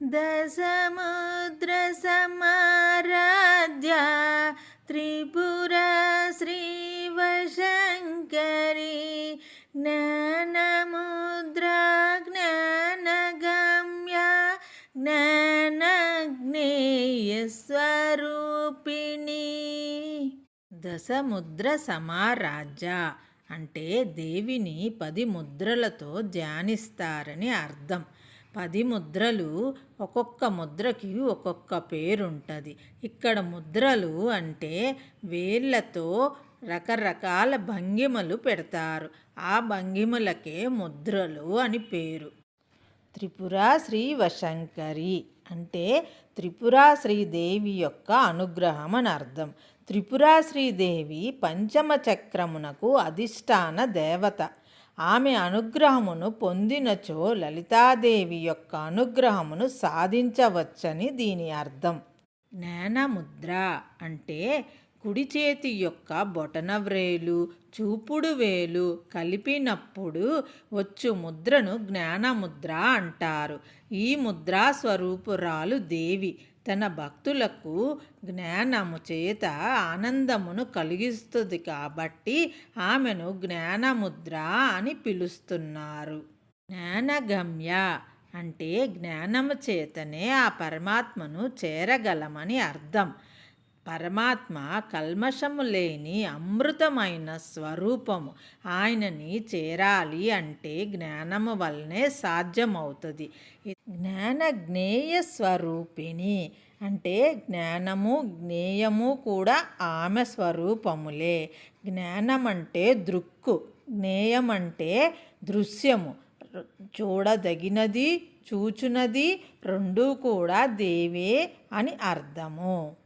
దశముద్ర సమారాధ్య త్రిపుర శ్రీవశంకరి జ్ఞానముద్ర జ్ఞానగమ్య జ్ఞానజ్ఞేయ స్వరూపిణి దశముద్ర సమారాజ్య అంటే దేవిని పది ముద్రలతో ధ్యానిస్తారని అర్థం. పది ముద్రలు ఒక్కొక్క ముద్రకి ఒక్కొక్క పేరుంటుంది. ఇక్కడ ముద్రలు అంటే వేళ్ళతో రకరకాల భంగిమలు పెడతారు. ఆ భంగిమలకే ముద్రలు అని పేరు. త్రిపుర శ్రీ వశంకరి అంటే త్రిపురా శ్రీదేవి యొక్క అనుగ్రహం అని అర్థం. త్రిపురా శ్రీదేవి పంచమ చక్రమునకు అధిష్టాన దేవత. ఆమె అనుగ్రహమును పొందినచో లలితాదేవి యొక్క అనుగ్రహమును సాధించవచ్చని దీని అర్థం. నేనముద్ర అంటే కుడి చేతి యొక్క బొటనవ్రేలు చూపుడు వేలు కలిపినప్పుడు వచ్చు ముద్రను జ్ఞానముద్ర అంటారు. ఈ ముద్రా స్వరూపురాలు దేవి. తన భక్తులకు జ్ఞానము చేత ఆనందమును కలిగిస్తుంది కాబట్టి ఆమెను జ్ఞానముద్ర అని పిలుస్తున్నారు. జ్ఞానగమ్య అంటే జ్ఞానము చేతనే ఆ పరమాత్మను చేరగలమని అర్థం. పరమాత్మ కల్మషము లేని అమృతమైన స్వరూపము ఆయనని చేరాలి అంటే జ్ఞానము వల్లనే సాధ్యమవుతుంది. జ్ఞాన జ్ఞేయ స్వరూపిణి అంటే జ్ఞానము జ్ఞేయము కూడా ఆమె స్వరూపములే. జ్ఞానమంటే దృక్కు జ్ఞేయమంటే దృశ్యము. చూడదగినది చూచునది రెండూ కూడా దేవే అని అర్థము.